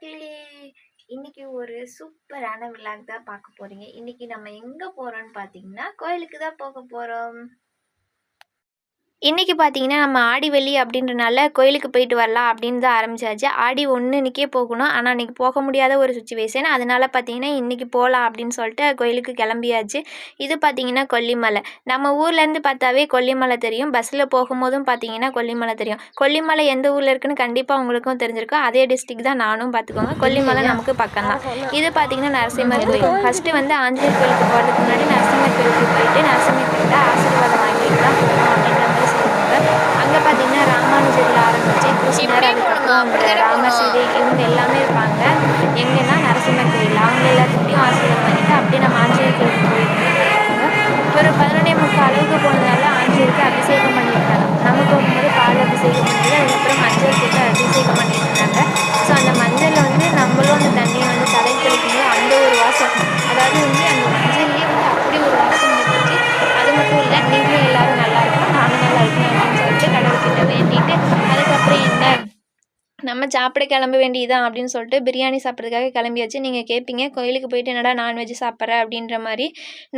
மக்களே இன்னைக்கு ஒரு சூப்பரான விளாக் தான் பார்க்க போறீங்க. இன்னைக்கு நம்ம எங்க போறோம்னு பார்த்தீங்கன்னா கோயிலுக்கு தான் போக போறோம். இன்றைக்கி பார்த்தீங்கன்னா நம்ம ஆடி வெள்ளி அப்படின்றனால கோயிலுக்கு போயிட்டு வரலாம் அப்படின்னு தான் ஆரம்பிச்சாச்சு. ஆடி ஒன்று இன்றைக்கே போகணும். ஆனால் அன்றைக்கி போக முடியாத ஒரு சுச்சுவேஷன் அதனால் பார்த்தீங்கன்னா இன்றைக்கி போகலாம் அப்படின்னு சொல்லிட்டு கோயிலுக்கு கிளம்பியாச்சு. இது பார்த்திங்கன்னா கொல்லிமலை. நம்ம ஊர்லேருந்து பார்த்தாவே கொல்லிமலை தெரியும். பஸ்ஸில் போகும்போதும் பார்த்தீங்கன்னா கொல்லிமலை தெரியும். கொல்லிமலை எந்த ஊரில் இருக்குன்னு கண்டிப்பாக உங்களுக்கும் தெரிஞ்சிருக்கும். அதே டிஸ்ட்ரிக் தான் நானும் பார்த்துக்கோங்க. கொல்லிமலை நமக்கு பக்கம் தான் இது பார்த்தீங்கன்னா நரசிம்மர் கோயில். ஃபஸ்ட்டு வந்து ஆஞ்சநேயர் கோயிலுக்கு போகிறதுக்கு முன்னாடி நரசிம்மர் கோயிலுக்கு போயிட்டு அதுக்கப்புறம் ராமர் சீதை இவங்க எல்லாமே இருப்பாங்க. எங்கன்னா நரசிம்மர் கோயில். அவங்க எல்லாத்துக்கிட்டையும் ஆசீர்வாதம் பண்ணிட்டு அப்படியே நம்ம ஆஞ்சநேயர் கோயிலுக்கு போயிருக்காங்க ஒரு பதினொன்னே முக்கால் அளவுக்கு போனதால ஆஞ்சநேயருக்கு அபிஷேகம் பண்ணி நம்ம சாப்பிட கிளம்ப வேண்டியதான் அப்படின்னு சொல்லிட்டு பிரியாணி சாப்பிட்றதுக்காக கிளம்பியாச்சு. நீங்கள் கேட்பீங்க கோயிலுக்கு போயிட்டு என்னடா நான்வெஜ் சாப்பிட்ற அப்படின்ற மாதிரி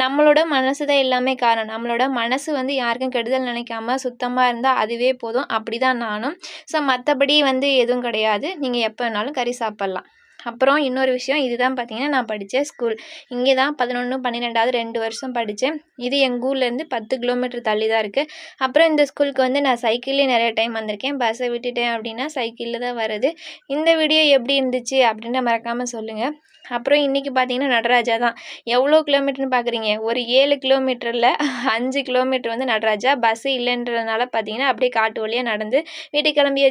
நம்மளோட மனசு தான் எல்லாமே காரணம். நம்மளோட மனசு வந்து யாருக்கும் கெடுதல் நினைக்காம சுத்தமாக இருந்தால் அதுவே போதும். அப்படி தான் நானும். ஸோ மற்றபடி வந்து எதுவும் கிடையாது. நீங்கள் எப்போ வேணாலும் கறி சாப்பிட்லாம். அப்புறம் இன்னொரு விஷயம் இதுதான் பார்த்தீங்கன்னா நான் படித்த ஸ்கூல் இங்கே தான் பதினொன்று பன்னிரெண்டாவது ரெண்டு வருஷம் படித்தேன் இது எங்கள் ஊர்லேருந்து பத்து கிலோமீட்டர் தள்ளி தான் இருக்குது அப்புறம் இந்த ஸ்கூலுக்கு வந்து நான் சைக்கிள்லேயே நிறைய டைம் வந்திருக்கேன். பஸ்ஸை விட்டுட்டேன் அப்படின்னா சைக்கிளில் தான் வருது. இந்த வீடியோ எப்படி இருந்துச்சு அப்படின்னு மறக்காமல் சொல்லுங்கள் அப்புறம் இன்றைக்கி பார்த்தீங்கன்னா நடராஜா தான். எவ்வளோ கிலோமீட்டர்னு பார்க்குறீங்க ஒரு ஏழு கிலோமீட்டரில் அஞ்சு கிலோமீட்டர் வந்து நடராஜா. பஸ்ஸு இல்லைன்றதுனால பார்த்தீங்கன்னா அப்படியே காட்டு வழியாக நடந்து வீட்டுக்கு கிளம்பிய